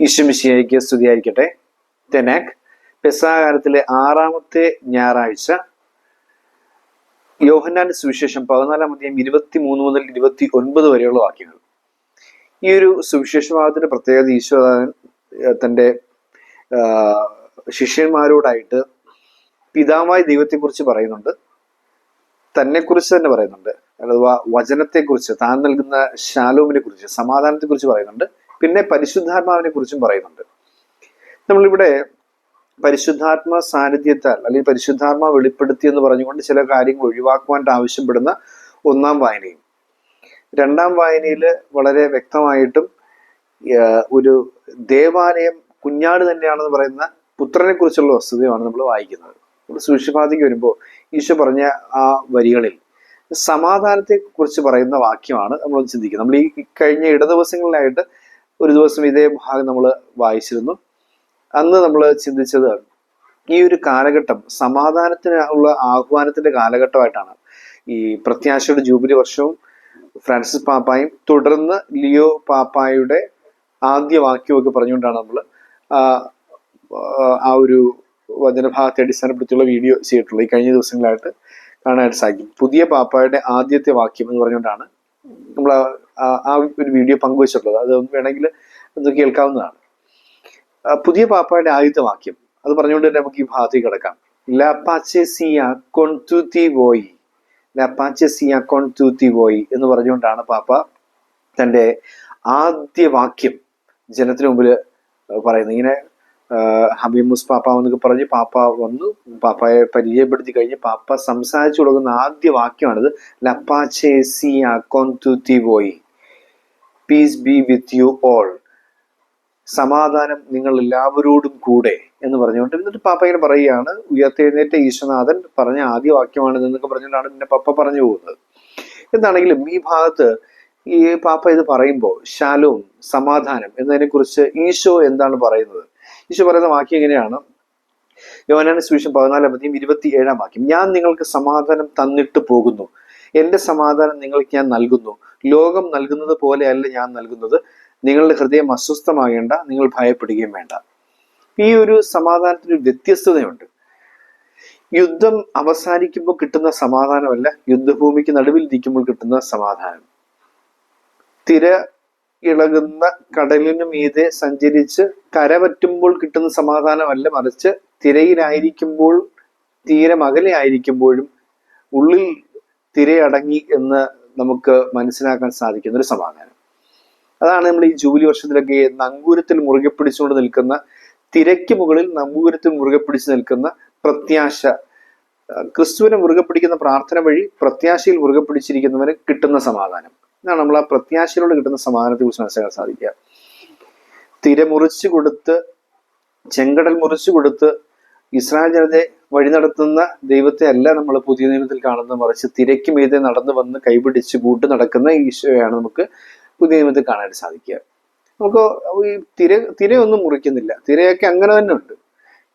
ഈശ്വമിശിയായിക്ക് സ്തുതിയായിരിക്കട്ടെ. തെനാക് പെസാകാലത്തിലെ ആറാമത്തെ ഞായറാഴ്ച. യോഹന്നാന്റെ സുവിശേഷം പതിനാലാം അധ്യായം ഇരുപത്തി മൂന്ന് മുതൽ ഇരുപത്തി ഒൻപത് വരെയുള്ള വാക്യങ്ങൾ. ഈ ഒരു സുവിശേഷവാദത്തിന്റെ പ്രത്യേകത ഈശ്വരൻ തന്റെ ശിഷ്യന്മാരോടായിട്ട് പിതാവായ ദൈവത്തെക്കുറിച്ച് പറയുന്നുണ്ട്. തന്നെക്കുറിച്ച് തന്നെ പറയുന്നുണ്ട്. അഥവാ വചനത്തെക്കുറിച്ച് താൻ നൽകുന്ന ശാലോമിനെ കുറിച്ച് സമാധാനത്തെക്കുറിച്ച് പറയുന്നുണ്ട്. പിന്നെ പരിശുദ്ധാത്മാവിനെ കുറിച്ചും പറയുന്നുണ്ട്. നമ്മളിവിടെ പരിശുദ്ധാത്മ സാന്നിധ്യത്താൽ അല്ലെങ്കിൽ പരിശുദ്ധാത്മ വെളിപ്പെടുത്തി എന്ന് പറഞ്ഞുകൊണ്ട് ചില കാര്യങ്ങൾ ഒഴിവാക്കുവാൻ ആവശ്യപ്പെടുന്ന ഒന്നാം വായനയും. രണ്ടാം വായനയിൽ വളരെ വ്യക്തമായിട്ടും ഒരു ദേവാലയം കുഞ്ഞാട് തന്നെയാണെന്ന് പറയുന്ന പുത്രനെ കുറിച്ചുള്ള വസ്തുതയാണ് നമ്മൾ വായിക്കുന്നത്. നമ്മൾ സുഷിപാതിക്ക് വരുമ്പോൾ ഈശോ പറഞ്ഞ ആ വരികളിൽ സമാധാനത്തെ കുറിച്ച് പറയുന്ന വാക്യമാണ് നമ്മൾ ചിന്തിക്കുന്നത്. നമ്മൾ ഈ കഴിഞ്ഞ ഇട ദിവസങ്ങളിലായിട്ട് ഒരു ദിവസം ഇതേ ഭാഗം നമ്മൾ വായിച്ചിരുന്നു. അന്ന് നമ്മൾ ചിന്തിച്ചത് ഈ ഒരു കാലഘട്ടം സമാധാനത്തിനുള്ള ആഹ്വാനത്തിന്റെ കാലഘട്ടമായിട്ടാണ്. ഈ പ്രത്യാശയുടെ ജൂബിലി വർഷവും ഫ്രാൻസിസ് പാപ്പായും തുടർന്ന് ലിയോ പാപ്പായുടെ ആദ്യ വാക്യമൊക്കെ പറഞ്ഞുകൊണ്ടാണ് നമ്മൾ ആ ഒരു വചനഭാഗത്തെ അടിസ്ഥാനപ്പെടുത്തിയുള്ള വീഡിയോ ചെയ്തിട്ടുള്ളത്. ഈ കഴിഞ്ഞ ദിവസങ്ങളായിട്ട് കാണാനായിട്ട് സാധിക്കും. പുതിയ പാപ്പായുടെ ആദ്യത്തെ വാക്യം എന്ന് പറഞ്ഞുകൊണ്ടാണ് നമ്മൾ ആ- ഒരു വീഡിയോ പങ്കുവച്ചിട്ടുള്ളത്. അത് വേണമെങ്കിൽ ഒന്ന് കേൾക്കാവുന്നതാണ്. പുതിയ പാപ്പായുടെ ആദ്യത്തെ വാക്യം. അത് പറഞ്ഞുകൊണ്ട് തന്നെ നമുക്ക് ഈ ഭാഗത്തേക്ക് കിടക്കാം. ലാ പാച്ചെസിയ ലാ പാച്ചെസിയ എന്ന് പറഞ്ഞുകൊണ്ടാണ് പാപ്പ തന്റെ ആദ്യ വാക്യം ജനത്തിന് മുമ്പിൽ പറയുന്നത്. ഇങ്ങനെ ഹബീമുസ് പാപ്പ എന്നൊക്കെ പറഞ്ഞ് പാപ്പ വന്നു. പാപ്പയെ പരിചയപ്പെടുത്തി കഴിഞ്ഞ് പാപ്പ സംസാരിച്ചു കൊടുക്കുന്ന ആദ്യ വാക്യമാണിത്. ലപ്പാച്ചേസിയ കൊൻതുതി വോയി. Peace be with you all സമാധാനം നിങ്ങൾ എല്ലാവരോടും കൂടെ. എന്ന് പറഞ്ഞുകൊണ്ട് എന്നിട്ട് പാപ്പ ഇങ്ങനെ പറയുകയാണ്. ഉയർത്തെഴുന്നേറ്റ ഈശ്വനാഥൻ പറഞ്ഞ ആദ്യ വാക്യമാണ് എന്നൊക്കെ പറഞ്ഞുകൊണ്ടാണ് പിന്നെ പപ്പ പറഞ്ഞു പോകുന്നത്. എന്താണെങ്കിലും ഈ ഭാഗത്ത് ഈ പാപ്പ ഇത് പറയുമ്പോൾ ശാലവും സമാധാനം എന്നതിനെ കുറിച്ച് ഈശോ എന്താണ് പറയുന്നത്? ഈശോ പറയുന്ന വാക്യം എങ്ങനെയാണ്? യോനാന സുവിശേഷം പതിനാലാം അധ്യയം ഇരുപത്തി ഏഴാം വാക്യം. ഞാൻ നിങ്ങൾക്ക് സമാധാനം തന്നിട്ട് പോകുന്നു. എന്റെ സമാധാനം നിങ്ങൾക്ക് ഞാൻ നൽകുന്നു. ലോകം നൽകുന്നത് പോലെയല്ല ഞാൻ നൽകുന്നത്. നിങ്ങളുടെ ഹൃദയം അസ്വസ്ഥമാകേണ്ട നിങ്ങൾ ഭയപ്പെടുകയും വേണ്ട. ഈ ഒരു സമാധാനത്തിന് വ്യത്യസ്തതയുണ്ട്. യുദ്ധം അവസാനിക്കുമ്പോൾ കിട്ടുന്ന സമാധാനമല്ല യുദ്ധഭൂമിക്ക് നടുവിൽ ഇരിക്കുമ്പോൾ കിട്ടുന്ന സമാധാനം. തിര ഇളകുന്ന കടലിനു മീതെ സഞ്ചരിച്ച് കരപറ്റുമ്പോൾ കിട്ടുന്ന സമാധാനമല്ല. മറിച്ച് തിരയിലായിരിക്കുമ്പോൾ തീരം അകലെ ആയിരിക്കുമ്പോഴും ഉള്ളിൽ തിരയടങ്ങി എന്ന് നമുക്ക് മനസ്സിലാക്കാൻ സാധിക്കുന്ന ഒരു സമാധാനം. അതാണ് നമ്മൾ ഈ ജൂബിലി വർഷത്തിലൊക്കെ നങ്കൂരത്തിൽ മുറുകെ പിടിച്ചുകൊണ്ട് നിൽക്കുന്ന തിരയ്ക്ക് മുകളിൽ നങ്കൂരത്തിൽ മുറുകെ പിടിച്ചു നിൽക്കുന്ന പ്രത്യാശ ക്രിസ്തുവിനെ മുറുകെ പിടിക്കുന്ന പ്രാർത്ഥന വഴി പ്രത്യാശയിൽ മുറുകെ പിടിച്ചിരിക്കുന്നവന് കിട്ടുന്ന സമാധാനം. ഇതാണ് നമ്മൾ ആ പ്രത്യാശയിലൂടെ കിട്ടുന്ന സമാധാനത്തെ കുറിച്ച് മനസ്സിലാക്കാൻ സാധിക്കുക. തിര മുറിച്ചു കൊടുത്ത് ചെങ്കടൽ മുറിച്ചു കൊടുത്ത് ഇസ്രായേൽ ജനതയെ വഴി നടത്തുന്ന ദൈവത്തെ അല്ല നമ്മൾ പുതിയ നിയമത്തിൽ കാണുന്ന മറിച്ച് തിരക്ക് മീതെ നടന്നു വന്ന് കൈപിടിച്ച് കൂട്ട് നടക്കുന്ന ഈശോയാണ് നമുക്ക് പുതിയ നിയമത്തിൽ കാണാൻ സാധിക്കുക. നമുക്ക് ഈ തിര തിരയൊന്നും മുറിക്കുന്നില്ല. തിരയൊക്കെ അങ്ങനെ തന്നെ ഉണ്ട്.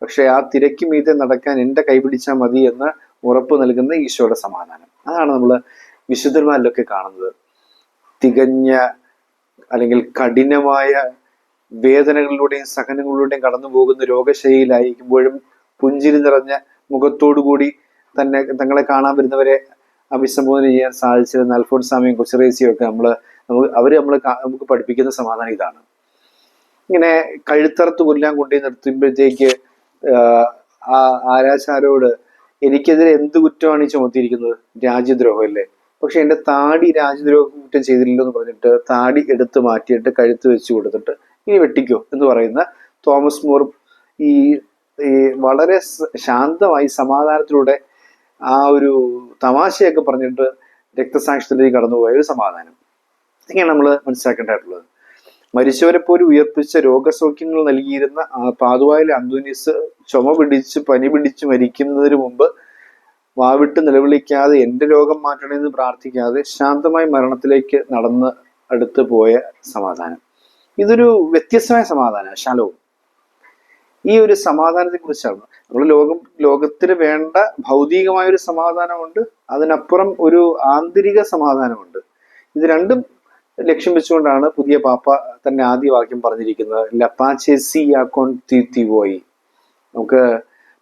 പക്ഷെ ആ തിരക്ക് മീതെ നടക്കാൻ എന്റെ കൈപിടിച്ചാൽ മതി എന്ന് ഉറപ്പ് നൽകുന്ന ഈശോയുടെ സമാധാനം. അതാണ് നമ്മൾ വിശുദ്ധന്മാരിലൊക്കെ കാണുന്നത്. തികഞ്ഞ അല്ലെങ്കിൽ കഠിനമായ വേദനകളിലൂടെയും സഹനങ്ങളിലൂടെയും കടന്നു പോകുന്ന രോഗശൈലിയിലായിരിക്കുമ്പോഴും പുഞ്ചിരി നിറഞ്ഞ മുഖത്തോടുകൂടി തന്നെ തങ്ങളെ കാണാൻ വരുന്നവരെ അഭിസംബോധന ചെയ്യാൻ സാധിച്ചിരുന്ന അൽഫോൺസ് സ്വാമിയും കൊച്ചറേസിയും ഒക്കെ നമ്മൾ നമുക്ക് അവർ നമ്മൾ നമുക്ക് പഠിപ്പിക്കുന്ന സമാധാനം ഇതാണ്. ഇങ്ങനെ കഴുത്തറത്ത് കൊല്ലാൻ കൊണ്ടു നിർത്തുമ്പോഴത്തേക്ക് ആ ആരാചാരോട് എനിക്കെതിരെ എന്ത് കുറ്റമാണ് ഈ ചുമത്തിയിരിക്കുന്നത്? രാജ്യദ്രോഹം അല്ലേ പക്ഷെ എന്റെ താടി രാജ്യദ്രോഹ കുറ്റം ചെയ്തില്ലല്ലോ എന്ന് പറഞ്ഞിട്ട് താടി എടുത്ത് മാറ്റിയിട്ട് കഴുത്ത് വെച്ച് കൊടുത്തിട്ട് ഇനി വെട്ടിക്കോ എന്ന് പറയുന്ന തോമസ് മോർ ഈ വളരെ ശാന്തമായി സമാധാനത്തിലൂടെ ആ ഒരു തമാശയൊക്കെ പറഞ്ഞിട്ട് രക്തസാക്ഷിത്തിലേക്ക് കടന്നുപോയ ഒരു സമാധാനം. ഇതൊക്കെയാണ് നമ്മൾ മനസ്സിലാക്കേണ്ടതായിട്ടുള്ളത്. മരിച്ചവരെ പോലും ഉയർപ്പിച്ച രോഗസൗഖ്യങ്ങൾ നൽകിയിരുന്ന പാതുവായിലെ അന്തോനീസ് ചുമ പിടിച്ച് പനി പിടിച്ച് മരിക്കുന്നതിന് മുമ്പ് വാവിട്ട് നിലവിളിക്കാതെ എന്റെ രോഗം മാറ്റണമെന്ന് പ്രാർത്ഥിക്കാതെ ശാന്തമായി മരണത്തിലേക്ക് നടന്ന് അടുത്ത് പോയ സമാധാനം. ഇതൊരു വ്യത്യസ്തമായ സമാധാനം ശാലവും ഈ ഒരു സമാധാനത്തെ കുറിച്ചാണ്. നമ്മൾ ലോകം ലോകത്തിന് വേണ്ട ഭൗതികമായ ഒരു സമാധാനമുണ്ട് അതിനപ്പുറം ഒരു ആന്തരിക സമാധാനമുണ്ട്. ഇത് രണ്ടും ലക്ഷ്യം വെച്ചുകൊണ്ടാണ് പുതിയ പാപ്പ തന്നെ ആദ്യ വാക്യം പറഞ്ഞിരിക്കുന്നത്. ചേസി ആക്കോൺ പോയി നമുക്ക്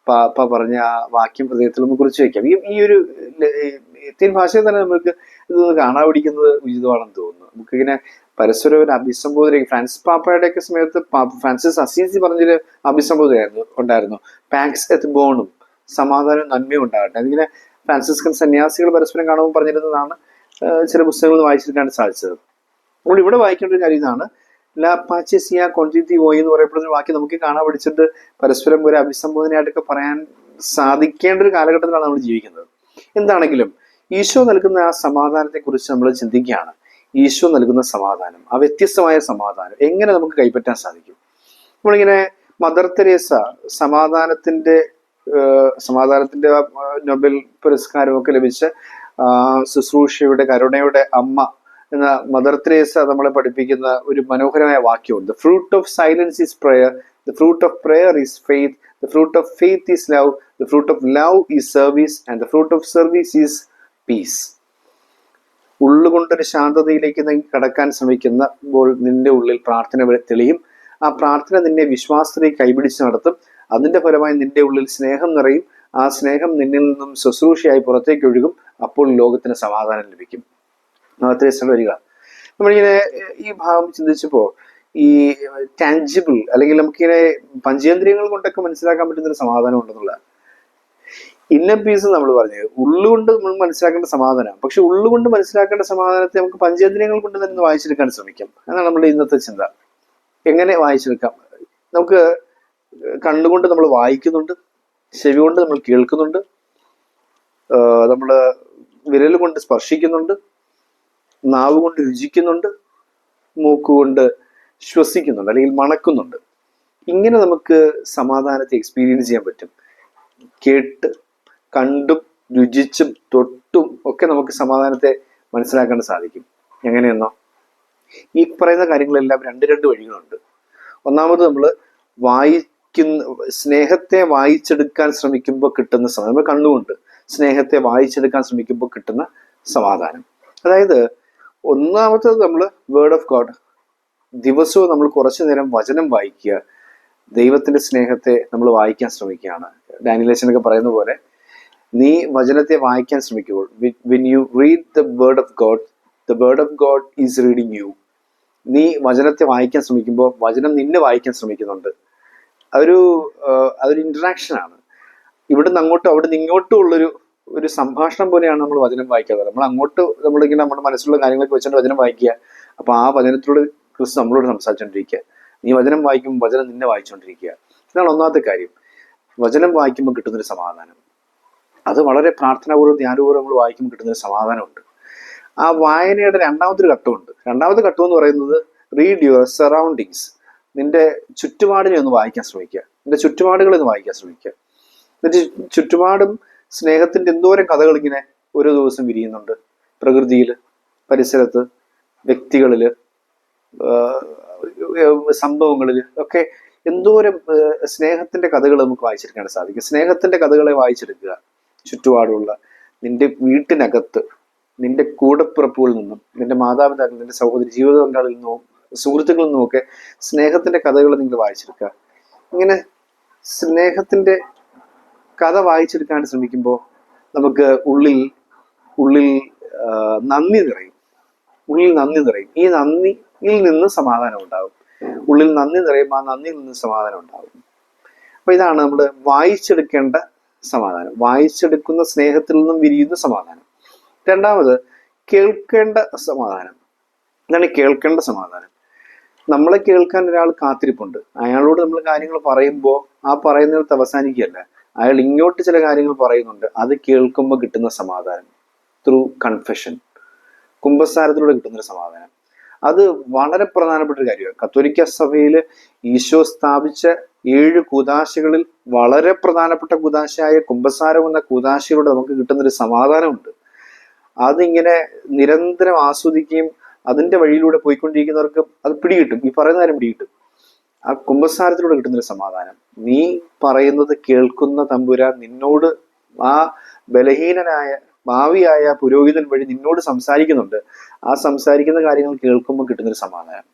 പാപ്പ പറഞ്ഞ ആ വാക്യം ഹൃദയത്തിൽ ഒന്ന് കുറിച്ച് വയ്ക്കാം ഈ ഈ ഒരു എത്തിയൻ ഭാഷയിൽ തന്നെ നമുക്ക് ഇത് കാണാൻ പിടിക്കുന്നത് ഉചിതമാണെന്ന് തോന്നുന്നു. നമുക്കിങ്ങനെ പരസ്പരം ഒരു അഭിസംബോധന ഫ്രാൻസിസ് പാപ്പയുടെ ഒക്കെ സമയത്ത് ഫ്രാൻസിസ് അസീസി പറഞ്ഞൊരു അഭിസംബോധനയായിരുന്നു ഉണ്ടായിരുന്നു. പാക്സ് എത്ത് ബോണും സമാധാനവും നന്മയും ഉണ്ടാകട്ടെ. അതിങ്ങനെ ഫ്രാൻസിസ്കൻ സന്യാസികൾ പരസ്പരം കാണുമ്പോൾ പറഞ്ഞിരുന്നതാണ് ചില പുസ്തകങ്ങൾ വായിച്ചിരിക്കാൻ സാധിച്ചത്. നമ്മൾ ഇവിടെ വായിക്കേണ്ട ഒരു കാര്യം ഇതാണ് ലാ പാച്ചസിയ കൊണ്ടിത്തി ഓയി എന്ന് പറയപ്പെടുന്ന ഒരു വാക്യം നമുക്ക് കാണാൻ പഠിച്ചിട്ട് പരസ്പരം ഒരു അഭിസംബോധനയായിട്ടൊക്കെ പറയാൻ സാധിക്കേണ്ട ഒരു കാലഘട്ടത്തിലാണ് നമ്മൾ ജീവിക്കുന്നത്. എന്താണെങ്കിലും ഈശോ നൽകുന്ന ആ സമാധാനത്തെ കുറിച്ച് നമ്മൾ ചിന്തിക്കുകയാണ്. ഈശോ നൽകുന്ന സമാധാനം ആ വ്യത്യസ്തമായ സമാധാനം എങ്ങനെ നമുക്ക് കൈപ്പറ്റാൻ സാധിക്കും? നമ്മളിങ്ങനെ മദർ തെരേസ സമാധാനത്തിന്റെ സമാധാനത്തിന്റെ നൊബൽ പുരസ്കാരമൊക്കെ ലഭിച്ച ശുശ്രൂഷയുടെ കരുണയുടെ അമ്മ എന്ന മദർ ത്രേസ നമ്മളെ പഠിപ്പിക്കുന്ന ഒരു മനോഹരമായ വാക്യമുണ്ട്. The fruit of silence is prayer the fruit of prayer is faith the fruit of faith is love the fruit of love is service and the fruit of service is peace ഉള്ളുകൊണ്ടൊരു ശാന്തതയിലേക്ക് നീ കടക്കാൻ ശ്രമിക്കുമ്പോൾ നിന്റെ ഉള്ളിൽ പ്രാർത്ഥന തെളിയും. ആ പ്രാർത്ഥന നിന്നെ വിശ്വാസത്തിലേക്ക് കൈപിടിച്ച് നടത്തും. അതിന്റെ ഫലമായി നിന്റെ ഉള്ളിൽ സ്നേഹം നിറയും. ആ സ്നേഹം നിന്നിൽ നിന്നും ശുശ്രൂഷയായി പുറത്തേക്ക് ഒഴുകും. അപ്പോൾ ലോകത്തിന് സമാധാനം ലഭിക്കും. നാളത്തെ വരിക. നമ്മളിങ്ങനെ ഈ ഭാഗം ചിന്തിച്ചപ്പോ ഈ ടാഞ്ചിബിൾ അല്ലെങ്കിൽ നമുക്കിങ്ങനെ പഞ്ചേന്ദ്രിയങ്ങൾ കൊണ്ടൊക്കെ മനസ്സിലാക്കാൻ പറ്റുന്ന ഒരു സമാധാനം ഉണ്ടെന്നുള്ള. ഇന്ന പീസ് നമ്മൾ പറഞ്ഞത് ഉള്ളുകൊണ്ട് നമ്മൾ മനസ്സിലാക്കേണ്ട സമാധാനം. പക്ഷെ ഉള്ളുകൊണ്ട് മനസ്സിലാക്കേണ്ട സമാധാനത്തെ നമുക്ക് പഞ്ചേന്ദ്രിയങ്ങൾ കൊണ്ട് തന്നെ വായിച്ചെടുക്കാൻ ശ്രമിക്കാം. അതാണ് നമ്മുടെ ഇന്നത്തെ ചിന്ത. എങ്ങനെ വായിച്ചെടുക്കാം? നമുക്ക് കണ്ണുകൊണ്ട് നമ്മൾ വായിക്കുന്നുണ്ട് ചെവി കൊണ്ട് നമ്മൾ കേൾക്കുന്നുണ്ട് നമ്മൾ വിരൽ കൊണ്ട് സ്പർശിക്കുന്നുണ്ട് നാവ് കൊണ്ട് രുചിക്കുന്നുണ്ട് മൂക്കുകൊണ്ട് ശ്വസിക്കുന്നുണ്ട് അല്ലെങ്കിൽ മണക്കുന്നുണ്ട്. ഇങ്ങനെ നമുക്ക് സമാധാനത്തെ എക്സ്പീരിയൻസ് ചെയ്യാൻ പറ്റും. കേട്ട് കണ്ടും രുചിച്ചും തൊട്ടും ഒക്കെ നമുക്ക് സമാധാനത്തെ മനസ്സിലാക്കാൻ സാധിക്കും. എങ്ങനെയെന്നോ? ഈ പറയുന്ന കാര്യങ്ങളെല്ലാം രണ്ട് രണ്ട് വഴികളുണ്ട്. ഒന്നാമത് നമ്മൾ വായിക്കുന്ന സ്നേഹത്തെ വായിച്ചെടുക്കാൻ ശ്രമിക്കുമ്പോൾ കിട്ടുന്ന സമാധാനം. കണ്ണുകൊണ്ട് സ്നേഹത്തെ വായിച്ചെടുക്കാൻ ശ്രമിക്കുമ്പോൾ കിട്ടുന്ന സമാധാനം. അതായത് ഒന്നാമത്തത് നമ്മൾ വേർഡ് ഓഫ് ഗോഡ് ദിവസവും നമ്മൾ കുറച്ചു നേരം വചനം വായിക്കുക. ദൈവത്തിന്റെ സ്നേഹത്തെ നമ്മൾ വായിക്കാൻ ശ്രമിക്കുകയാണ്. ഡാനിലേഷനൊക്കെ പറയുന്ന പോലെ നീ വചനത്തെ വായിക്കാൻ ശ്രമിക്കുമ്പോൾ when you read the word of God the word of God is reading you നീ വചനത്തെ വായിക്കാൻ ശ്രമിക്കുമ്പോൾ വചനം നിന്നെ വായിക്കാൻ ശ്രമിക്കുന്നുണ്ട്. അതൊരു അതൊരു ഇൻട്രാക്ഷനാണ് ഇവിടുന്ന് അങ്ങോട്ടും അവിടുന്ന് ഇങ്ങോട്ടും ഉള്ളൊരു ഒരു സംഭാഷണം പോലെയാണ് നമ്മൾ വചനം വായിക്കാറ് നമ്മൾ അങ്ങോട്ട് നമ്മളിങ്ങനെ നമ്മുടെ മനസ്സിലുള്ള കാര്യങ്ങളൊക്കെ വെച്ചിട്ട് വചനം വായിക്കുക. അപ്പൊ ആ വചനത്തിലൂടെ ക്രിസ്തു നമ്മളോട് സംസാരിച്ചുകൊണ്ടിരിക്കുക നീ വചനം വായിക്കുമ്പോൾ വചനം നിന്നെ വായിച്ചുകൊണ്ടിരിക്കുക ഇതാണ് ഒന്നാമത്തെ കാര്യം. വചനം വായിക്കുമ്പോൾ കിട്ടുന്നൊരു സമാധാനം. അത് വളരെ പ്രാർത്ഥനാപൂർവം ധ്യാനപൂർവം നമ്മൾ വായിക്കുമ്പോൾ കിട്ടുന്നൊരു സമാധാനമുണ്ട്. ആ വായനയുടെ രണ്ടാമത്തെ ഒരു ഘട്ടമുണ്ട്. രണ്ടാമത്തെ ഘട്ടം എന്ന് പറയുന്നത് റീഡ് യുവർ സറൗണ്ടിങ്സ് നിന്റെ ചുറ്റുപാടിനെ ഒന്ന് വായിക്കാൻ ശ്രമിക്കുക. നിന്റെ ചുറ്റുപാടുകളെ ഒന്ന് വായിക്കാൻ ശ്രമിക്കുക. എന്നിട്ട് ചുറ്റുപാടും സ്നേഹത്തിന്റെ എന്തോരം കഥകൾ ഇങ്ങനെ ഓരോ ദിവസം വിരിയുന്നുണ്ട്. പ്രകൃതിയിൽ പരിസരത്ത് വ്യക്തികളിൽ സംഭവങ്ങളിൽ ഒക്കെ എന്തോരം സ്നേഹത്തിന്റെ കഥകൾ നമുക്ക് വായിച്ചെടുക്കാൻ സാധിക്കും. സ്നേഹത്തിന്റെ കഥകളെ വായിച്ചെടുക്കുക. ചുറ്റുപാടുള്ള നിന്റെ വീട്ടിനകത്ത് നിന്റെ കൂടപ്പിറപ്പുകളിൽ നിന്നും നിന്റെ മാതാപിതാക്കൾ നിന്റെ സഹോദരി ജീവിത പങ്കാളിൽ നിന്നും സുഹൃത്തുക്കളിൽ നിന്നും ഒക്കെ സ്നേഹത്തിന്റെ കഥകൾ നിങ്ങൾ വായിച്ചെടുക്കുക. ഇങ്ങനെ സ്നേഹത്തിന്റെ കഥ വായിച്ചെടുക്കാൻ ശ്രമിക്കുമ്പോൾ നമുക്ക് ഉള്ളിൽ ഉള്ളിൽ നന്ദി നിറയും. ഉള്ളിൽ നന്ദി നിറയും. ഈ നന്ദിയിൽ നിന്ന് സമാധാനം ഉണ്ടാകും ഉള്ളിൽ നന്ദി നിറയും ആ നന്ദിയിൽ നിന്ന് സമാധാനം ഉണ്ടാകും അപ്പൊ ഇതാണ് നമ്മൾ വായിച്ചെടുക്കേണ്ട സമാധാനം. വായിച്ചെടുക്കുന്ന സ്നേഹത്തിൽ നിന്നും വിരിയുന്ന സമാധാനം. രണ്ടാമത് കേൾക്കേണ്ട സമാധാനം. ഇതാണ് കേൾക്കേണ്ട സമാധാനം. നമ്മളെ കേൾക്കാൻ ഒരാൾ കാത്തിരിപ്പുണ്ട്. അയാളോട് നമ്മൾ കാര്യങ്ങൾ പറയുമ്പോൾ ആ പറയുന്നിടത്ത് അവസാനിക്കുകയല്ല. അയാൾ ഇങ്ങോട്ട് ചില കാര്യങ്ങൾ പറയുന്നുണ്ട്. അത് കേൾക്കുമ്പോൾ കിട്ടുന്ന സമാധാനം. ത്രൂ കൺഫെഷൻ കുംഭസാരത്തിലൂടെ കിട്ടുന്നൊരു സമാധാനം. അത് വളരെ പ്രധാനപ്പെട്ട ഒരു കാര്യമാണ്. കത്തോലിക്ക സഭയിൽ ഈശോ സ്ഥാപിച്ച ഏഴ് കുദാശകളിൽ വളരെ പ്രധാനപ്പെട്ട കുദാശയായ കുംഭസാരം എന്ന കുദാശയിലൂടെ നമുക്ക് കിട്ടുന്നൊരു സമാധാനമുണ്ട്. അതിങ്ങനെ നിരന്തരം ആസ്വദിക്കുകയും അതിന്റെ വഴിയിലൂടെ പോയിക്കൊണ്ടിരിക്കുന്നവർക്ക് അത് പിടികിട്ടും. ഈ പറയുന്ന കാര്യം പിടികിട്ടും. ആ കുംഭസാരത്തിലൂടെ കിട്ടുന്നൊരു സമാധാനം. നീ പറയുന്നത് കേൾക്കുന്ന തമ്പുരാൻ നിന്നോട് ആ ബലഹീനനായ ഭാവിയായ പുരോഹിതൻ വഴി നിന്നോട് സംസാരിക്കുന്നുണ്ട്. ആ സംസാരിക്കുന്ന കാര്യങ്ങൾ കേൾക്കുമ്പോൾ കിട്ടുന്നൊരു സമാധാനം.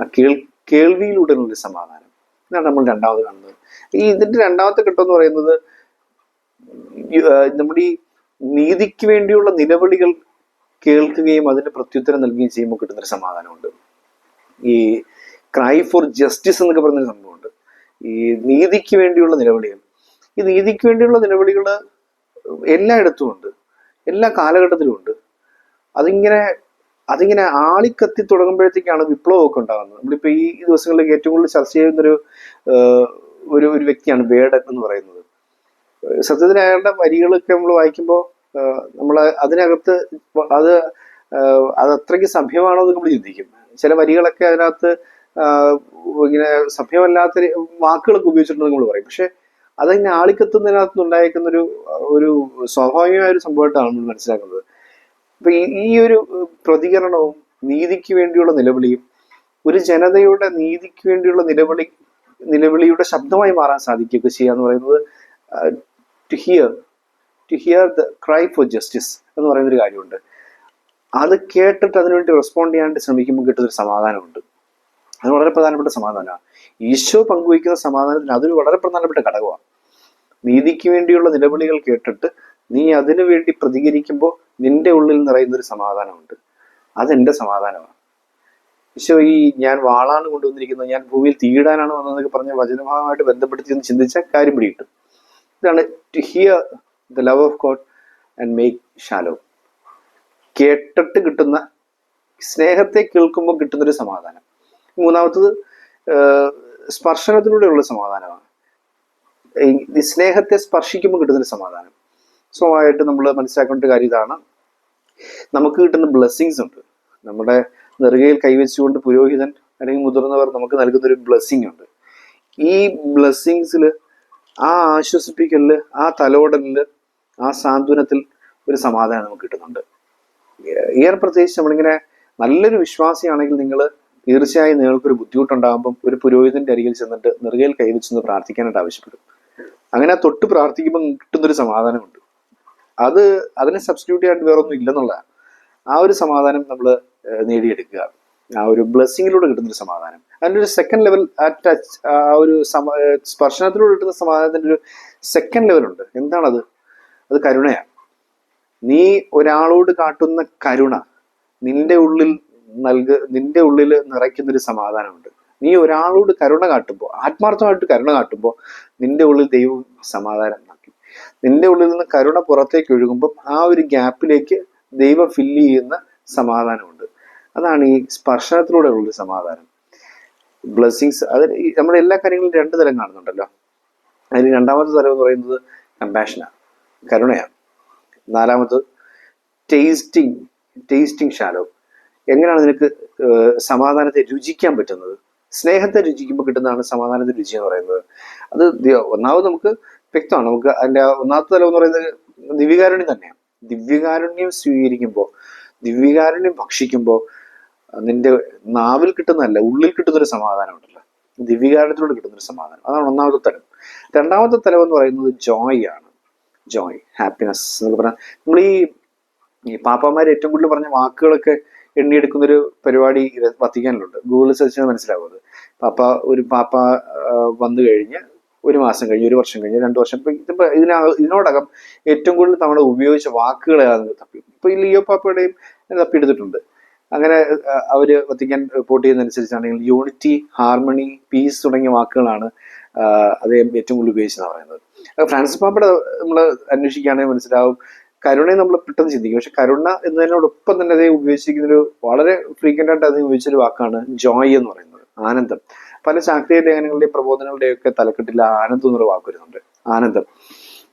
ആ കേൾ കേൾവിയിലൂടെയുള്ളൊരു സമാധാനം. ഇതാണ് നമ്മൾ രണ്ടാമത് കാണുന്നത്. ഈ ഇതിന്റെ രണ്ടാമത്തെ ഘട്ടം എന്ന് പറയുന്നത് നമ്മുടെ ഈ നീതിക്ക് വേണ്ടിയുള്ള നിലവിളികൾ കേൾക്കുകയും അതിന് പ്രത്യുത്തരം നൽകുകയും ചെയ്യുമ്പോൾ കിട്ടുന്നൊരു സമാധാനമുണ്ട്. ഈ ക്രൈ ഫോർ ജസ്റ്റിസ് എന്നൊക്കെ പറയുന്നൊരു സംഭവമുണ്ട്. ഈ നീതിക്ക് വേണ്ടിയുള്ള നിലവിളികൾ. ഈ നീതിക്ക് വേണ്ടിയുള്ള നിലവിളികൾ എല്ലായിടത്തും ഉണ്ട്. എല്ലാ കാലഘട്ടത്തിലും ഉണ്ട്. അതിങ്ങനെ അതിങ്ങനെ ആളിക്കത്തി തുടങ്ങുമ്പോഴത്തേക്കാണ് വിപ്ലവമൊക്കെ ഉണ്ടാകുന്നത്. നമ്മളിപ്പോൾ ഈ ദിവസങ്ങളിലേക്ക് ഏറ്റവും കൂടുതൽ ചർച്ച ചെയ്യുന്നൊരു ഒരു ഒരു വ്യക്തിയാണ് വേഡൻ എന്ന് പറയുന്നത്. സത്യത്തിൽ അയാളുടെ വരികളൊക്കെ നമ്മൾ വായിക്കുമ്പോൾ നമ്മൾ അതിനകത്ത് അത് അത് അത്രയ്ക്ക് സഭ്യമാണോ എന്ന് നമ്മൾ ചിന്തിക്കും. ചില വരികളൊക്കെ അതിനകത്ത് ഇങ്ങനെ സഭ്യമല്ലാത്ത വാക്കുകളൊക്കെ ഉപയോഗിച്ചിട്ടുണ്ടെന്ന് നമ്മൾ പറയും. പക്ഷെ അതങ്ങനെ ആളിക്കത്തുന്നതിനകത്ത് ഉണ്ടായിരിക്കുന്ന ഒരു ഒരു സ്വാഭാവികമായ ഒരു സംഭവമായിട്ടാണ് നമ്മൾ മനസ്സിലാക്കുന്നത്. അപ്പൊ ഈ ഒരു പ്രതികരണവും നീതിക്ക് വേണ്ടിയുള്ള നിലവിളിയും ഒരു ജനതയുടെ നീതിക്ക് വേണ്ടിയുള്ള നിലവിളി നിലവിളിയുടെ ശബ്ദമായി മാറാൻ സാധിക്കുകയൊക്കെ ചെയ്യുക എന്ന് പറയുന്നത് to hear to hear the cry for justice എന്ന് പറയുന്നൊരു കാര്യമുണ്ട്. അത് കേട്ടിട്ട് അതിനുവേണ്ടി റെസ്പോണ്ട് ചെയ്യാണ്ട് ശ്രമിക്കുമ്പോൾ കിട്ടുന്നൊരു സമാധാനമുണ്ട്. അത് വളരെ പ്രധാനപ്പെട്ട സമാധാനമാണ്. ഈശോ പങ്കുവയ്ക്കുന്ന സമാധാനത്തിന് അതൊരു വളരെ പ്രധാനപ്പെട്ട ഘടകമാണ്. നീതിക്ക് വേണ്ടിയുള്ള നിലവിളികൾ കേട്ടിട്ട് നീ അതിനു വേണ്ടി പ്രതികരിക്കുമ്പോൾ നിന്റെ ഉള്ളിൽ നിറയുന്ന ഒരു സമാധാനമുണ്ട്. അതെന്റെ സമാധാനമാണ്. ഈശോ ഈ ഞാൻ വാളാണ് കൊണ്ടുവന്നിരിക്കുന്നത് ഞാൻ ഭൂമിയിൽ തീടാനാണ് വന്നതെന്നൊക്കെ പറഞ്ഞ വചനഭാഗമായിട്ട് ബന്ധപ്പെടുത്തി ഒന്ന് ചിന്തിച്ചാൽ കാര്യം പിടിയിട്ടു ഇതാണ് to hear the love of God and make shallow കേട്ടിട്ട് കിട്ടുന്ന സ്നേഹത്തെ കേൾക്കുമ്പോൾ കിട്ടുന്നൊരു സമാധാനം. മൂന്നാമത്തത് സ്പർശനത്തിലൂടെയുള്ള സമാധാനമാണ്. ഈ- സ്നേഹത്തെ സ്പർശിക്കുമ്പോൾ കിട്ടുന്നൊരു സമാധാനം. സ്വഭാവമായിട്ട് നമ്മൾ മനസ്സിലാക്കേണ്ട കാര്യം ഇതാണ്. നമുക്ക് കിട്ടുന്ന ബ്ലെസ്സിങ്സ് ഉണ്ട്. നമ്മുടെ നെറുകയിൽ കൈവച്ചുകൊണ്ട് പുരോഹിതൻ അല്ലെങ്കിൽ മുതിർന്നവർ നമുക്ക് നൽകുന്ന ഒരു ബ്ലെസ്സിങ് ഉണ്ട്. ഈ ബ്ലെസ്സിങ്സിൽ ആ ആശ്വസിപ്പിക്കലിൽ ആ തലോടലിൽ ആ സാന്ത്വനത്തിൽ ഒരു സമാധാനം നമുക്ക് കിട്ടുന്നുണ്ട്. ഏറെ പ്രത്യേകിച്ച് നമ്മളിങ്ങനെ നല്ലൊരു വിശ്വാസിയാണെങ്കിൽ നിങ്ങൾ തീർച്ചയായും നിങ്ങൾക്കൊരു ബുദ്ധിമുട്ടുണ്ടാകുമ്പം ഒരു പുരോഹിതന്റെ അരികിൽ ചെന്നിട്ട് നെറുകയിൽ കൈവച്ചെന്ന് പ്രാർത്ഥിക്കാനായിട്ട് ആവശ്യപ്പെടും. അങ്ങനെ ആ തൊട്ട് പ്രാർത്ഥിക്കുമ്പോൾ കിട്ടുന്നൊരു സമാധാനമുണ്ട്. അത് അതിനെ സബ്സ്റ്റിറ്റ്യൂട്ട് ആയിട്ട് വേറൊന്നും ഇല്ലെന്നുള്ളതാണ്. ആ ഒരു സമാധാനം നമ്മൾ നേടിയെടുക്കുക. ആ ഒരു ബ്ലെസ്സിങ്ങിലൂടെ കിട്ടുന്നൊരു സമാധാനം. അതിന്റെ ഒരു സെക്കൻഡ് ലെവൽ ടച്ച് ആ ഒരു സ്പർശനത്തിലൂടെ കിട്ടുന്ന സമാധാനത്തിന്റെ ഒരു സെക്കൻഡ് ലെവലുണ്ട് എന്താണത്? അത് കരുണയാണ്. നീ ഒരാളോട് കാട്ടുന്ന കരുണ നിന്റെ ഉള്ളിൽ നൽക നിന്റെ ഉള്ളിൽ നിറയ്ക്കുന്ന ഒരു സമാധാനമുണ്ട്. നീ ഒരാളോട് കരുണ കാട്ടുമ്പോൾ ആത്മാർത്ഥമായിട്ട് കരുണ കാട്ടുമ്പോൾ നിന്റെ ഉള്ളിൽ ദൈവം സമാധാനം നൽകി നിന്റെ ഉള്ളിൽ നിന്ന് കരുണ പുറത്തേക്ക് ഒഴുകുമ്പോൾ ആ ഒരു ഗ്യാപ്പിലേക്ക് ദൈവം ഫില്ല് ചെയ്യുന്ന സമാധാനമുണ്ട്. അതാണ് ഈ സ്പർശനത്തിലൂടെ ഉള്ള സമാധാനം. ബ്ലെസ്സിങ്സ് അത് നമ്മുടെ എല്ലാ കാര്യങ്ങളും രണ്ട് തരം കാണുന്നുണ്ടല്ലോ. അതിന് രണ്ടാമത്തെ തരം എന്ന് പറയുന്നത് കമ്പാഷനാണ് കരുണയാണ്. നാലാമത് ടേസ്റ്റിംഗ് ടേസ്റ്റിംഗ് ഷാലോ എങ്ങനെയാണ് നിനക്ക് സമാധാനത്തെ രുചിക്കാൻ പറ്റുന്നത്? സ്നേഹത്തെ രുചിക്കുമ്പോൾ കിട്ടുന്നതാണ് സമാധാനത്തെ രുചി എന്ന് പറയുന്നത്. അത് ഒന്നാമത് നമുക്ക് വ്യക്തമാണ്. നമുക്ക് അതിന്റെ ഒന്നാമത്തെ തലം എന്ന് പറയുന്നത് ദിവ്യകാരുണ്യം തന്നെയാണ്. ദിവ്യകാരുണ്യം സ്വീകരിക്കുമ്പോൾ ദിവ്യകാരുണ്യം ഭക്ഷിക്കുമ്പോൾ നിന്റെ നാവിൽ കിട്ടുന്നതല്ല ഉള്ളിൽ കിട്ടുന്നൊരു സമാധാനം ഉണ്ടല്ലോ. ദിവ്യകാരുണ്യത്തിലൂടെ കിട്ടുന്നൊരു സമാധാനം. അതാണ് ഒന്നാമത്തെ തലം. രണ്ടാമത്തെ തലം എന്ന് പറയുന്നത് ജോയ് ആണ്. ജോയ് ഹാപ്പിനെസ് എന്നൊക്കെ പറഞ്ഞാൽ നമ്മൾ ഈ പാപ്പാമാർ ഏറ്റവും കൂടുതൽ പറഞ്ഞ വാക്കുകളൊക്കെ എണ്ണിയെടുക്കുന്ന ഒരു പരിപാടി വത്തിക്കാനിലുണ്ട്. ഗൂഗിൾ സെർച്ച് ചെയ്താൽ മനസ്സിലാവും അത് പാപ്പ ഒരു പാപ്പ വന്നു കഴിഞ്ഞ് ഒരു മാസം കഴിഞ്ഞ് ഒരു വർഷം കഴിഞ്ഞ് രണ്ട് വർഷം. ഇപ്പൊ ഇതിന ഇതിനോടകം ഏറ്റവും കൂടുതൽ തവണ ഉപയോഗിച്ച വാക്കുകൾ തപ്പി. ഇപ്പൊ ഈ ലിയോ പാപ്പയുടെയും തപ്പിയെടുത്തിട്ടുണ്ട് അങ്ങനെ അവർ വത്തിക്കാൻ റിപ്പോർട്ട് ചെയ്യുന്നതനുസരിച്ചാണെങ്കിൽ യൂണിറ്റി ഹാർമണി പീസ് തുടങ്ങിയ വാക്കുകളാണ് അദ്ദേഹം ഏറ്റവും കൂടുതൽ ഉപയോഗിച്ചതെന്ന് പറയുന്നത്. ഫ്രാൻസിസ് പാപ്പയുടെ നമ്മൾ അന്വേഷിക്കുകയാണെങ്കിൽ മനസ്സിലാവും കരുണയെ നമ്മൾ പെട്ടെന്ന് ചിന്തിക്കും. പക്ഷെ കരുണ എന്നതിനോടൊപ്പം തന്നെ അദ്ദേഹം ഉപയോഗിച്ചിരിക്കുന്ന ഒരു വളരെ ഫ്രീക്വന്റ് ആയിട്ട് അദ്ദേഹം ഉപയോഗിച്ചൊരു വാക്കാണ് ജോയ് എന്ന് പറയുന്നത് ആനന്ദം. പല ശാക്തീയ ലേഖനങ്ങളുടെയും പ്രബോധനങ്ങളുടെയും ഒക്കെ തലക്കെട്ടിൽ ആനന്ദം എന്നൊരു വാക്ക് വരുന്നുണ്ട്. ആനന്ദം.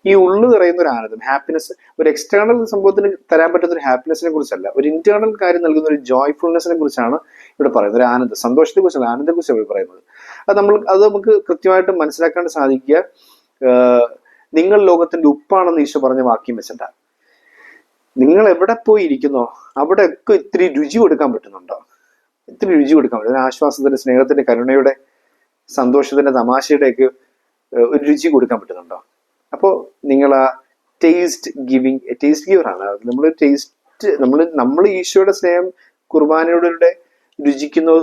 ഈ ഉള്ളു നിറയുന്ന ഒരു ആനന്ദം ഹാപ്പിനെസ് ഒരു എക്സ്റ്റേണൽ സംഭവത്തിന് തരാൻ പറ്റുന്ന ഒരു ഹാപ്പിനെസിനെ കുറിച്ചല്ല ഒരു ഇന്റേണൽ കാര്യം നൽകുന്ന ഒരു ജോയ്ഫുൾനെസിനെ കുറിച്ചാണ് ഇവിടെ പറയുന്നത്. ഒരു ആനന്ദം സന്തോഷത്തെ കുറിച്ചല്ല ആനന്ദത്തെ കുറിച്ചാണ് ഇവിടെ പറയുന്നത്. അത് നമ്മൾ അത് നമുക്ക് കൃത്യമായിട്ട് മനസ്സിലാക്കാൻ സാധിക്കുക നിങ്ങൾ ലോകത്തിന്റെ ഉപ്പാണെന്ന് ഈശോ പറഞ്ഞ വാക്യം വെച്ചിട്ടാണ്. നിങ്ങൾ എവിടെ പോയി ഇരിക്കുന്നോ അവിടെയൊക്കെ ഇത്തിരി രുചി കൊടുക്കാൻ പറ്റുന്നുണ്ടോ? ഇത്തിരി രുചി കൊടുക്കാൻ പറ്റും. ആശ്വാസത്തിന്റെ സ്നേഹത്തിന്റെ കരുണയുടെ സന്തോഷത്തിന്റെ തമാശയുടെ ഒക്കെ ഒരു രുചി കൊടുക്കാൻ പറ്റുന്നുണ്ടോ? അപ്പോ നിങ്ങൾ ആ ടേസ്റ്റ് ഗിവിങ് ടേസ്റ്റ് ആണ്. നമ്മൾ ടേസ്റ്റ് നമ്മൾ നമ്മൾ ഈശോയുടെ സ്നേഹം കുർബാനയുടെ രുചിക്കുന്നു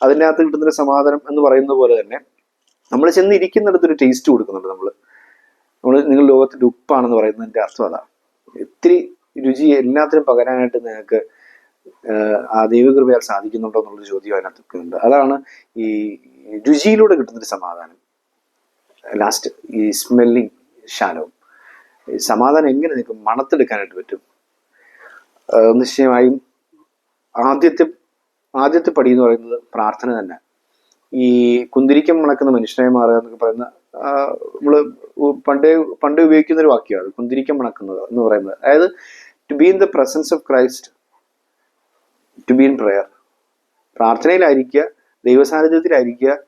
അതിനകത്ത് കിട്ടുന്ന സമാധാനം എന്ന് പറയുന്ന പോലെ തന്നെ നമ്മൾ ചെന്ന് ഇരിക്കുന്നിടത്ത് ഒരു ടേസ്റ്റ് കൊടുക്കുന്നുണ്ട് നമ്മൾ നമ്മൾ നിങ്ങൾ ലോകത്തിന്റെ ഉപ്പാണെന്ന് പറയുന്നതിന്റെ അർത്ഥം അതാ. ഇത്തിരി രുചി എല്ലാത്തിനും പകരാനായിട്ട് നിങ്ങൾക്ക് ആ ദൈവകൃപയാൽ സാധിക്കുന്നുണ്ടോ എന്നുള്ളൊരു ചോദ്യം അതിനകത്ത് നിൽക്കുന്നുണ്ട്. അതാണ് ഈ രുചിയിലൂടെ കിട്ടുന്നൊരു സമാധാനം. ലാസ്റ്റ് ഈ സ്മെല്ലിങ് ശാലവും സമാധാനം എങ്ങനെ നിങ്ങൾക്ക് മണത്തെടുക്കാനായിട്ട് പറ്റും? നിശ്ചയമായും ആദ്യത്തെ ആദ്യത്തെ പടി എന്ന് പറയുന്നത് പ്രാർത്ഥന തന്നെ. ഈ കുന്തിരിക്കം മണക്കുന്ന മനുഷ്യനായി മാറുക എന്നൊക്കെ പറയുന്ന നമ്മൾ പണ്ടേ പണ്ട് ഉപയോഗിക്കുന്ന ഒരു വാക്യമാണ് കുന്തിരിക്കം മണക്കുന്നത് എന്ന് പറയുന്നത്. അതായത് to be in the presence of Christ to be in prayer പ്രാർത്ഥനയിലായിരിക്കുക ദൈവസാന്നിധ്യത്തിലായിരിക്കുക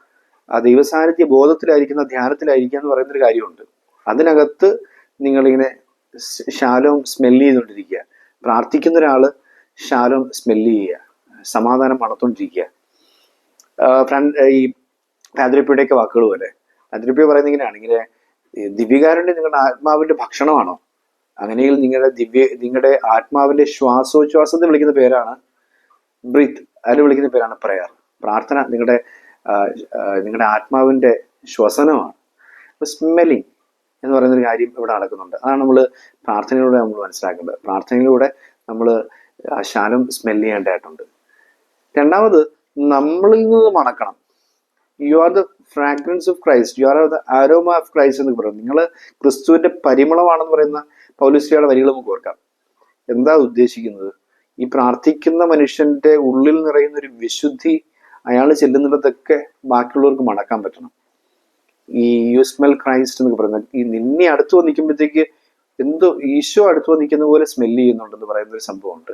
ആ ദൈവസാന്നിധ്യ ബോധത്തിലായിരിക്കുന്ന ധ്യാനത്തിലായിരിക്കുക എന്ന് പറയുന്ന ഒരു കാര്യമുണ്ട്. അതിനകത്ത് നിങ്ങളിങ്ങനെ ശാലവും സ്മെല്ല് ചെയ്തുകൊണ്ടിരിക്കുക. പ്രാർത്ഥിക്കുന്ന ഒരാൾ ശാലവും സ്മെല്ല് ചെയ്യുക. സമാധാനം മണത്തോണ്ടിരിക്കുക ഈ പാതിരപ്പിയുടെയൊക്കെ വാക്കുകൾ പോലെ. പാതിരപ്പിയ പറയുന്ന ഇങ്ങനെയാണ്. ഇങ്ങനെ ദിവ്യകാരന്റെ നിങ്ങളുടെ ആത്മാവിന്റെ ഭക്ഷണമാണോ? അങ്ങനെയെങ്കിൽ നിങ്ങളുടെ ദിവ്യ നിങ്ങളുടെ ആത്മാവിന്റെ ശ്വാസോച്ഛ്വാസത്തെ വിളിക്കുന്ന പേരാണ് ബ്രീത്ത്. അതിൽ വിളിക്കുന്ന പേരാണ് പ്രയർ. പ്രാർത്ഥന നിങ്ങളുടെ ആ, ആ, നിങ്ങളുടെ ആത്മാവിന്റെ ശ്വസനമാണ്. സ്മെല്ലിംഗ് എന്ന് പറയുന്ന ഒരു കാര്യം ഇവിടെ നടക്കുന്നുണ്ട്. അതാണ് നമ്മൾ പ്രാർത്ഥനയിലൂടെ നമ്മൾ മനസ്സിലാക്കേണ്ടത്. പ്രാർത്ഥനയിലൂടെ നമ്മൾ ശാലം സ്മെൽ ചെയ്യേണ്ടതായിട്ടുണ്ട്. രണ്ടാമത് നമ്മളിൽ നിന്ന് മണക്കണം. You are the fragrance of Christ you are the aroma of Christ എന്ന് പറയുന്നത് നിങ്ങൾ ക്രിസ്തുവിന്റെ പരിമളമാണെന്ന് പറയുന്ന പൗലിസ്ലിയുടെ വരികൾ നമുക്ക് ഓർക്കാം. എന്താ ഉദ്ദേശിക്കുന്നത്? ഈ പ്രാർത്ഥിക്കുന്ന മനുഷ്യന്റെ ഉള്ളിൽ നിറയുന്ന ഒരു വിശുദ്ധി അയാൾ ചെല്ലുന്നിടത്തൊക്കെ ബാക്കിയുള്ളവർക്ക് മടക്കാൻ പറ്റണം. ഈ യുസ്മെൽ ക്രൈസ്റ്റ് എന്നൊക്കെ പറയുന്നത് ഈ നിന്നെ അടുത്ത് വന്നിക്കുമ്പോഴത്തേക്ക് എന്തോ ഈശോ അടുത്ത് വന്നിക്കുന്ന പോലെ സ്മെല്ല് ചെയ്യുന്നുണ്ടെന്ന് പറയുന്ന ഒരു സംഭവമുണ്ട്.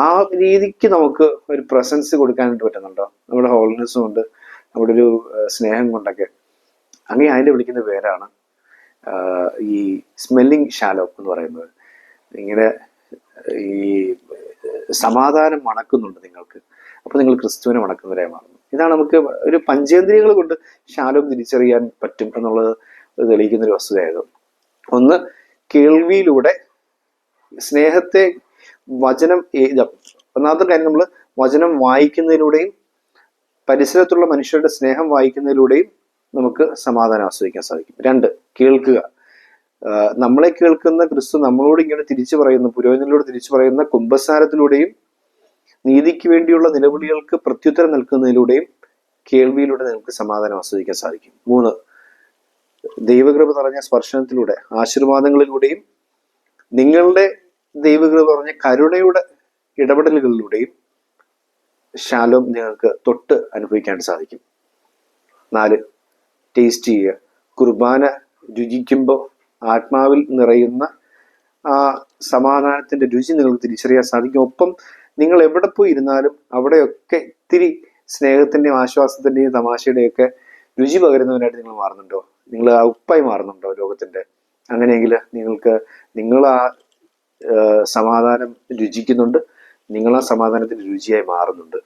ആ രീതിക്ക് നമുക്ക് ഒരു പ്രസൻസ് കൊടുക്കാനായിട്ട് പറ്റുന്നുണ്ടോ? നമ്മുടെ ഹോൾനെസ്സും കൊണ്ട് നമ്മുടെ ഒരു സ്നേഹം കൊണ്ടൊക്കെ. അങ്ങനെ അതിനെ വിളിക്കുന്ന പേരാണ് ഈ സ്മെല്ലിംഗ് ഷാലോപ്പ് എന്ന് പറയുന്നത്. ഇങ്ങനെ ഈ സമാധാനം മണക്കുന്നുണ്ട് നിങ്ങൾക്ക്. അപ്പൊ നിങ്ങൾ ക്രിസ്തുവിനെ മണക്കുന്നവരായി മാറുന്നു ഇതാണ് നമുക്ക് ഒരു പഞ്ചേന്ദ്രിയങ്ങൾ കൊണ്ട് ശാലം തിരിച്ചറിയാൻ പറ്റും എന്നുള്ളത് തെളിയിക്കുന്ന ഒരു വസ്തുതയായത്. ഒന്ന് കേൾവിയിലൂടെ സ്നേഹത്തെ വചനം ഒന്നാമത്തെ കാര്യം നമ്മൾ വചനം വായിക്കുന്നതിലൂടെയും പരിസരത്തുള്ള മനുഷ്യരുടെ സ്നേഹം വായിക്കുന്നതിലൂടെയും നമുക്ക് സമാധാനം ആസ്വദിക്കാൻ സാധിക്കും. രണ്ട് കേൾക്കുക. നമ്മളെ കേൾക്കുന്ന ക്രിസ്തു നമ്മളോട് ഇങ്ങനെ തിരിച്ചു പറയുന്ന പുരോഹിതനോട് തിരിച്ചു പറയുന്ന കുംഭസാരത്തിലൂടെയും നീതിക്ക് വേണ്ടിയുള്ള നിലവിളികൾക്ക് പ്രത്യുത്തരം നൽകുന്നതിലൂടെയും കേൾവിയിലൂടെ നമുക്ക് സമാധാനം ആസ്വദിക്കാൻ സാധിക്കും. മൂന്ന് ദൈവകൃപ നിറഞ്ഞ സ്പർശനത്തിലൂടെ ആശീർവാദങ്ങളിലൂടെയും നിങ്ങളുടെ ദൈവകൃപ പറഞ്ഞ കരുണയുടെ ഇടപെടലുകളിലൂടെയും ശാലോം നിങ്ങൾക്ക് തൊട്ട് അനുഭവിക്കാൻ സാധിക്കും. നാല് ടേസ്റ്റ് ചെയ്യുക. കുർബാന രുചിക്കുമ്പോൾ ആത്മാവിൽ നിറയുന്ന ആ സമാധാനത്തിന്റെ രുചി നിങ്ങൾക്ക് തിരിച്ചറിയാൻ സാധിക്കും. ഒപ്പം നിങ്ങൾ എവിടെ പോയി ഇരുന്നാലും അവിടെയൊക്കെ ഇത്തിരി സ്നേഹത്തിന്റെയും ആശ്വാസത്തിന്റെയും തമാശയുടെയൊക്കെ രുചി പകരുന്നവനായിട്ട് നിങ്ങൾ മാറുന്നുണ്ടോ? നിങ്ങൾ ആ ഉപ്പായി മാറുന്നുണ്ടോ ലോകത്തിന്റെ? അങ്ങനെയെങ്കിൽ നിങ്ങൾക്ക് നിങ്ങൾ ആ സമാധാനം രുചിക്കുന്നുണ്ട്. നിങ്ങൾ ആ സമാധാനത്തിന്റെ രുചിയായി മാറുന്നുണ്ട്.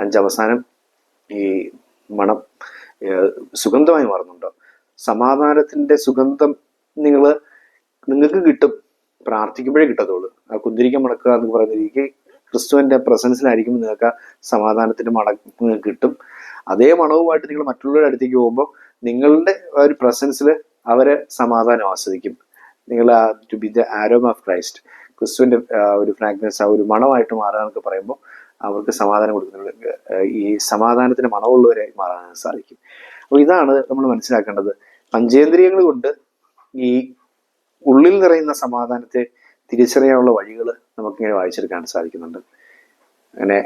അഞ്ചവസാനം ഈ മണം സുഗന്ധമായി മാറുന്നുണ്ടോ. സമാധാനത്തിന്റെ സുഗന്ധം നിങ്ങൾ നിങ്ങൾക്ക് കിട്ടും. പ്രാർത്ഥിക്കുമ്പോഴേ കിട്ടത്തുള്ളൂ. ആ കുന്തിരിക്കം മടക്കുക എന്ന് പറയുന്ന രീതിക്ക് ക്രിസ്തുവിന്റെ പ്രസൻസിലായിരിക്കുമ്പോൾ നിങ്ങൾക്ക് ആ സമാധാനത്തിന്റെ മടക്ക് കിട്ടും. അതേ മണവുമായിട്ട് നിങ്ങൾ മറ്റുള്ളവരുടെ അടുത്തേക്ക് പോകുമ്പോൾ നിങ്ങളുടെ ഒരു പ്രസൻസിൽ അവരെ സമാധാനം ആസ്വദിക്കും. നിങ്ങൾ ആ to be the aroma of Christ ക്രിസ്തുവിന്റെ ഒരു ഫ്രാഗ്രൻസ് ആ ഒരു മണമായിട്ട് മാറുക എന്നൊക്കെ പറയുമ്പോൾ അവർക്ക് സമാധാനം കൊടുക്കുന്ന ഈ സമാധാനത്തിന് മണമുള്ളവരായി മാറാൻ സാധിക്കും. അപ്പോൾ ഇതാണ് നമ്മൾ മനസ്സിലാക്കേണ്ടത്. പഞ്ചേന്ദ്രിയങ്ങൾ കൊണ്ട് ഈ ഉള്ളിൽ നിറയുന്ന സമാധാനത്തെ തിരിച്ചറിയാനുള്ള വഴികൾ നമുക്കിങ്ങനെ വായിച്ചെടുക്കാൻ സാധിക്കുന്നുണ്ട്. അങ്ങനെ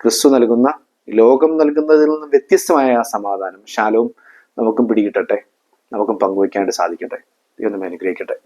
ക്രിസ്തു നൽകുന്ന ലോകം നൽകുന്നതിൽ നിന്നും വ്യത്യസ്തമായ ആ സമാധാനം ശാലവും നമുക്കും പിടികിട്ടട്ടെ നമുക്കും പങ്കുവയ്ക്കാനായിട്ട് സാധിക്കട്ടെ. ഇതൊന്നും അനുഗ്രഹിക്കട്ടെ.